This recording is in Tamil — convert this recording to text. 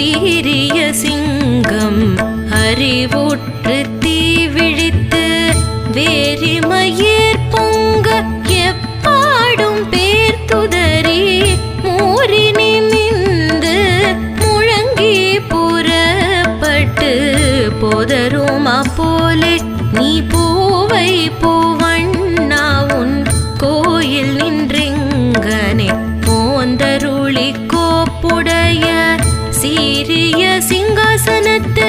சீரிய சிங்கம் அறிவுற்று தீவிழித்து வேரிமயிர் பொங்க எப்பாடும் பேர் துதறி மூரினி நின்று முழங்கி புறப்பட்டு போதருமா போலே நீ பூவை பூவண்ணா உன் கோயில் நின்றெங்கனே போந்தருளி கோப்புடைய சீரிய சிங்காசனத்து